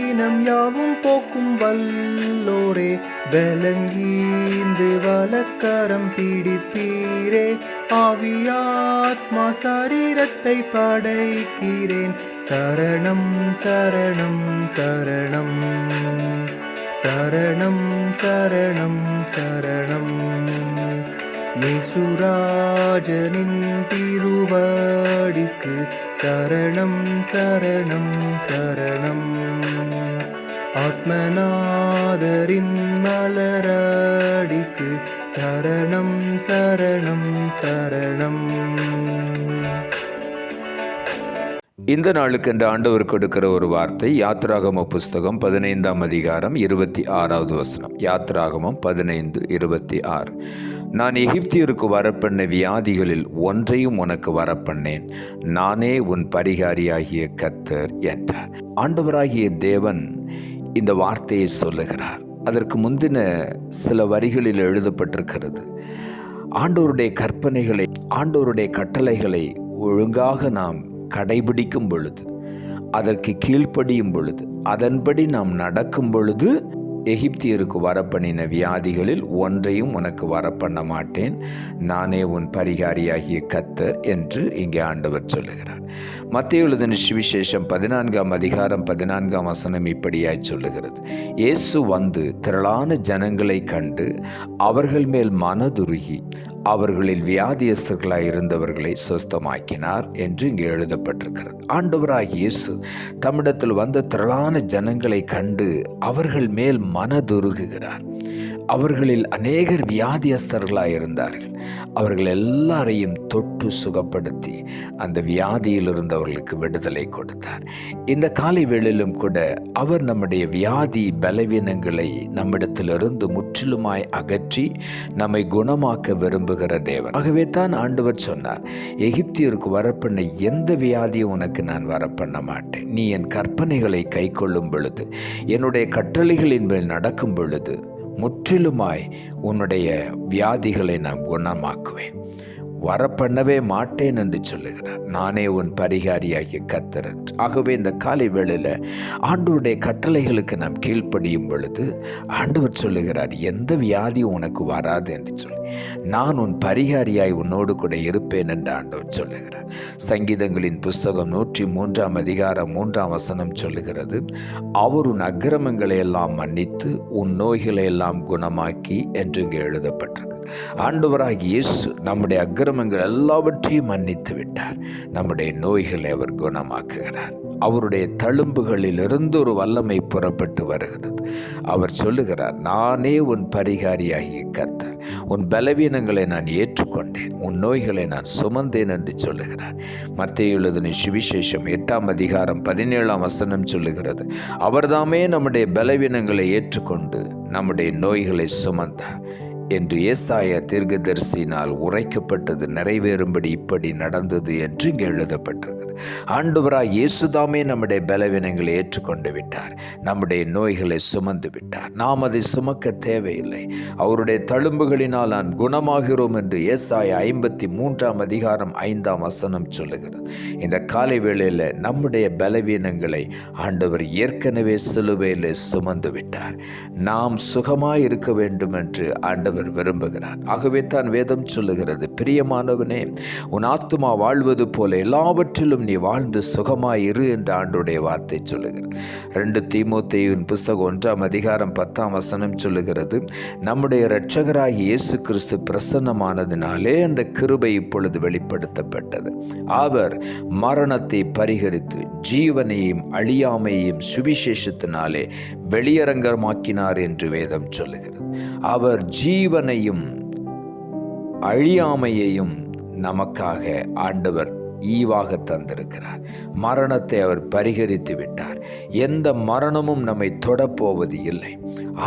நம் யாவும் போக்கும் வல்லோரே பலங்கீந்து வலக்கரம் பிடிப்பீரே. ஆவியாத்மா சரீரத்தை படைக்கிறேன். சரணம் சரணம் சரணம். சரணம் சரணம் சரணம். யேசுராஜனின் திருவாடிக்கு சரணம் சரணம் சரணம். ஆத்மநாதரின் மலரடிக்கு சரணம் சரணம் சரணம். இந்த நாளுக்கு என்ற ஆண்டவர் கொடுக்கிற ஒரு வார்த்தை யாத்ராகம புஸ்தகம் பதினைந்தாம் அதிகாரம் இருபத்தி ஆறாவது வசனம். யாத்ராகமம் பதினைந்து இருபத்தி ஆறு. நான் எகிப்தியருக்கு வரப்பண்ண வியாதிகளில் ஒன்றையும் உனக்கு வரப்பண்ணேன். நானே உன் பரிகாரியாகிய கத்தர் என்றார். ஆண்டவராகிய தேவன் இந்த வார்த்தையை சொல்லுகிறார். அதற்கு முந்தின சில வரிகளில் எழுதப்பட்டிருக்கிறது. ஆண்டோருடைய கற்பனைகளை ஆண்டோருடைய கட்டளைகளை ஒழுங்காக நாம் கடைபிடிக்கும் பொழுது அதற்கு கீழ்ப்படியும் பொழுது அதன்படி நாம் நடக்கும் பொழுது எகிப்தியருக்கு வரப்பண்ணின வியாதிகளில் ஒன்றையும் உனக்கு வரப்பண்ண மாட்டேன். நானே உன் பரிகாரியாகிய கத்தர் என்று இங்கே ஆண்டவர் சொல்லுகிறார். மத்திய எழுதின சுவிசேஷம் பதினான்காம் அதிகாரம் பதினான்காம் வசனம் இப்படியாய் சொல்லுகிறது. இயேசு வந்து திரளான ஜனங்களை கண்டு அவர்கள் மேல் மனதுருகி அவர்களில் வியாதியஸ்தர்களாய் இருந்தவர்களை சுஸ்தமாக்கினார் என்று இங்கே எழுதப்பட்டிருக்கிறது. ஆண்டவராக இயேசு தம்மிடத்தில் வந்த திரளான ஜனங்களை கண்டு அவர்கள் மேல் மனதுருகுகிறார். அவர்களில் அநேகர் வியாதியஸ்தர்களாக இருந்தார்கள் அவர்கள் எல்லாரையும் தொட்டு சுகப்படுத்தி அந்த வியாதியில் இருந்தவர்களுக்கு விடுதலை கொடுத்தார். இந்த காலை வேளையிலும் கூட அவர் நம்முடைய வியாதி பலவீனங்களை நம்மிடத்திலிருந்து முற்றிலுமாய் அகற்றி நம்மை குணமாக்க விரும்புகிற தேவன். ஆகவே தான் ஆண்டவர் சொன்னார் எகிப்தியருக்கு வரப்பண்ண எந்த வியாதியும் உனக்கு நான் வரப்பண்ண மாட்டேன். நீ என் கற்பனைகளை கை கொள்ளும் பொழுது என்னுடைய கட்டளைகளின் மேல் நடக்கும் பொழுது முற்றிலுமாய் உன்னுடைய வியாதிகளை நான் குணமாக்குவேன். வரப்பண்ணவே மாட்டேன் என்று சொல்லுகிறார். நானே உன் பரிகாரியாகிய கத்தரன் ஆகவே இந்த காலை வேளையில் ஆண்டவருடைய கட்டளைகளுக்கு நாம் கீழ்ப்படியும் பொழுது ஆண்டவர் சொல்லுகிறார் எந்த வியாதியும் உனக்கு வராது என்று சொல்லி. நான் உன் பரிகாரியாய் உன்னோடு கூட இருப்பேன் என்று ஆண்டவர் சொல்லுகிறார். சங்கீதங்களின் புஸ்தகம் நூற்றி மூன்றாம் அதிகாரம் மூன்றாம் வசனம் சொல்லுகிறது அவர் உன் அக்கிரமங்களை எல்லாம் மன்னித்து உன் நோய்களை எல்லாம் குணமாக்கி என்று இங்கே எழுதப்பட்டிருக்கு. ஆண்டவராக இயேசு நம்முடைய அக்கிரமங்கள் எல்லாவற்றையும் மன்னித்து விட்டார். நம்முடைய நோய்களை அவர் குணமாக்குகிறார். அவருடைய தழும்புகளிலிருந்து ஒரு வல்லமை புறப்பட்டு வருகிறது. அவர் சொல்லுகிறார் நானே உன் பரிகாரியாகிய கத்தர் உன் பலவீனங்களை நான் ஏற்றுக்கொண்டேன். உன் நோய்களை நான் சுமந்தேன் என்று சொல்லுகிறார். மத்திய எழுதின சுவிசேஷம் எட்டாம் அதிகாரம் பதினேழாம் வசனம் சொல்லுகிறது அவர்தாமே நம்முடைய பலவீனங்களை ஏற்றுக்கொண்டு நம்முடைய நோய்களை சுமந்தார். என்று ஏசாய தீர்க்கதரிசினால் உரைக்கப்பட்டது நிறைவேறும்படி இப்படி நடந்தது என்று இங்கே எழுதப்பட்டிருக்கிறது. ஆண்டவராய் இயேசுதாமே நம்முடைய பலவீனங்களை ஏற்றுக்கொண்டு விட்டார். நம்முடைய நோய்களை சுமந்து விட்டார். நாம் அதை சுமக்க தேவையில்லை. அவருடைய தழும்புகளினால் நான் குணமாகிறோம் என்று ஏசாய ஐம்பத்தி மூன்றாம் அதிகாரம் ஐந்தாம் வசனம் சொல்லுகிறது. இந்த காலை வேளையில் நம்முடைய பலவீனங்களை ஆண்டவர் ஏற்கனவே சிலுவையில் சுமந்து விட்டார். நாம் சுகமாய் இருக்க வேண்டும் என்று ஆண்டவர் விரும்புகிறார். ஆகவே தான் வேதம் சொல்லுகிறது பிரியமானவனே உன் ஆத்துமா வாழ்வது போல எல்லாவற்றிலும் நீ நீ வாழ்ந்து சுகமாய் இரு என்று ஆண்டுடைய வார்த்தை சொல்லுகிறது. ரெண்டு தீமோத்தேயின் புஸ்தகம் ஒன்றாம் அதிகாரம் பத்தாம் வசனம் சொல்லுகிறது நம்முடைய இரட்சகராகி இயேசு கிறிஸ்து பிரசன்னமானதினாலே அந்த கிருபை இப்பொழுது வெளிப்படுத்தப்பட்டது. அவர் மரணத்தை பரிகரித்து ஜீவனையும் அழியாமையையும் சுவிசேஷத்தினாலே வெளியரங்கமாக்கினார் என்று வேதம் சொல்லுகிறது. அவர் ஜீவனையும் அழியாமையையும் நமக்காக ஆண்டவர் ஈவாக தந்திருக்கிறார். மரணத்தை அவர் பரிகரித்து விட்டார். எந்த மரணமும் நம்மை தொடப்போவது இல்லை.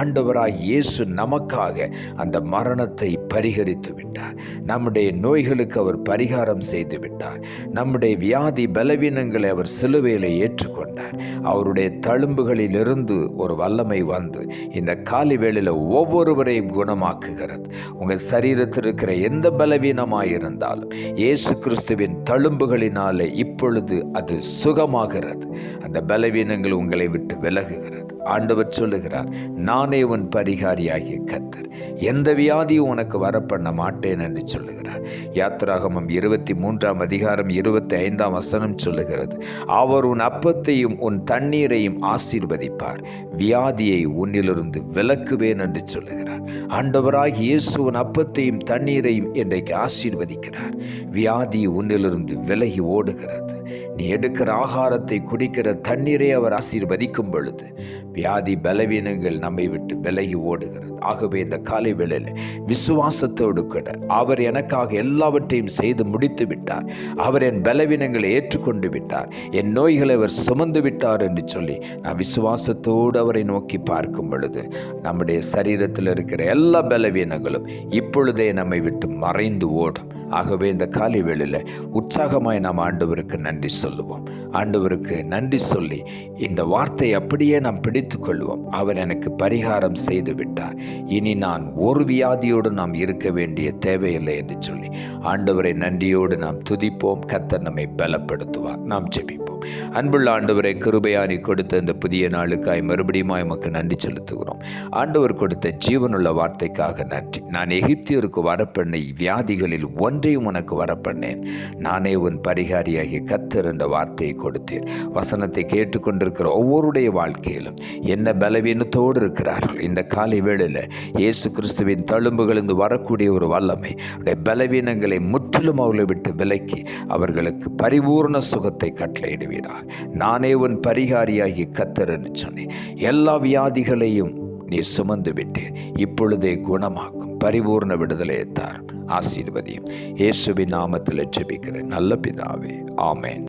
ஆண்டவராய் இயேசு நமக்காக அந்த மரணத்தை பரிகரித்து விட்டார். நம்முடைய நோய்களுக்கு அவர் பரிகாரம் செய்து விட்டார். நம்முடைய வியாதி பலவீனங்களை அவர் சிலுவையில் ஏற்றுக்கொண்டார். அவருடைய தழும்புகளிலிருந்து ஒரு வல்லமை வந்து இந்த காலி வேளையில் ஒவ்வொருவரையும் குணமாக்குகிறது. உங்கள் சரீரத்தில் இருக்கிற எந்த பலவீனமாக இருந்தாலும் இயேசு கிறிஸ்துவின் தழும்பு தழும்புகளினாலே இப்பொழுது அது சுகமாகிறது. அந்த பலவீனங்கள் உங்களை விட்டு விலகுகிறது. ஆண்டவர் சொல்லுகிறார் நானே உன் பரிகாரியாகிய கதை எந்த வியாதியும் உனக்கு வரப்பண்ண மாட்டேன் என்று சொல்லுகிறார். யாத்திராகமம் இருபத்தி மூன்றாம் அதிகாரம் இருபத்தி ஐந்தாம் வசனம் சொல்லுகிறது. அவர் உன் அப்பத்தையும் உன் தண்ணீரையும் ஆசீர்வதிப்பார். வியாதியை உன்னிலிருந்து விலக்குவேன் என்று சொல்லுகிறார். ஆண்டவராகி இயேசு உன் அப்பத்தையும் தண்ணீரையும் இன்றைக்கு ஆசீர்வதிக்கிறார். வியாதி உன்னிலிருந்து விலகி ஓடுகிறது. நீ எடுக்கிற ஆகாரத்தை குடிக்கிற தண்ணீரை அவர் ஆசீர்வதிக்கும் பொழுது வியாதி பலவீனங்கள் நம்மை விட்டு விலகி ஓடுகிறது. ஆகவே இந்த காலை வேளையில் விசுவாசத்தோடு கூட அவர் எனக்காக எல்லாவற்றையும் செய்து முடித்து விட்டார். அவர் என் பலவீனங்களை ஏற்றுக்கொண்டு விட்டார். என் நோய்களை அவர் சுமந்து விட்டார் என்று சொல்லி நான் விசுவாசத்தோடு அவரை நோக்கி பார்க்கும் பொழுது நம்முடைய சரீரத்தில் இருக்கிற எல்லா பலவீனங்களும் இப்பொழுதே நம்மை விட்டு மறைந்து ஓடும். ஆகவே இந்த காலை வேளையில் உற்சாகமாய் நாம் ஆண்டவருக்கு நன்றி சொல்லுவோம். ஆண்டவருக்கு நன்றி சொல்லி இந்த வார்த்தை அப்படியே நாம் பிடித்து கொள்வோம் அவர் எனக்கு பரிகாரம் செய்து விட்டார் இனி நான் ஒரு வியாதியோடு நாம் இருக்க வேண்டிய தேவையில்லை என்று சொல்லி ஆண்டவரை நன்றியோடு நாம் துதிப்போம். கத்தர் நம்மை பலப்படுத்துவார். நாம் ஜெபிப்போம். அன்புள்ள ஆண்டவரை கிருபையானி கொடுத்த இந்த புதிய நாளுக்காய் மறுபடியும் எமக்கு நன்றி செலுத்துகிறோம். ஆண்டவர் கொடுத்த ஜீவனுள்ள வார்த்தைக்காக நன்றி. நான் எகிப்தியருக்கு வரப்பண்ணை வியாதிகளில் ஒன்றையும் உனக்கு வரப்பண்ணேன். நானே உன் பரிகாரியாகிய கத்தர் என்ற வார்த்தையை கொடுத்தீர் வசனத்தை கேட்டுக்கொண்டிருக்கிற ஒவ்வொருடைய வாழ்க்கையிலும் என்ன பலவீனத்தோடு இருக்கிறார்கள். இந்த காலை வேளையில் இயேசு கிறிஸ்துவின் தழும்புகளிலிருந்து வரக்கூடிய ஒரு வல்லமை அவருடைய பலவீனங்களை முற்றிலும் அவர்களை விட்டு விலக்கி அவர்களுக்கு பரிபூர்ண சுகத்தை கட்டளையிடுவீராக. நானே உன் பரிகாரியாகி கத்தர் என்று சொன்னேன். எல்லா வியாதிகளையும் நீ சுமந்து விட்டீர் இப்பொழுதே குணமாக்கும் பரிபூர்ண விடுதலையை தார் ஆசீர்வதியும். இயேசுவின் நாமத்தில் ஜெபிக்கிறேன். நல்ல பிதாவே. ஆமேன்.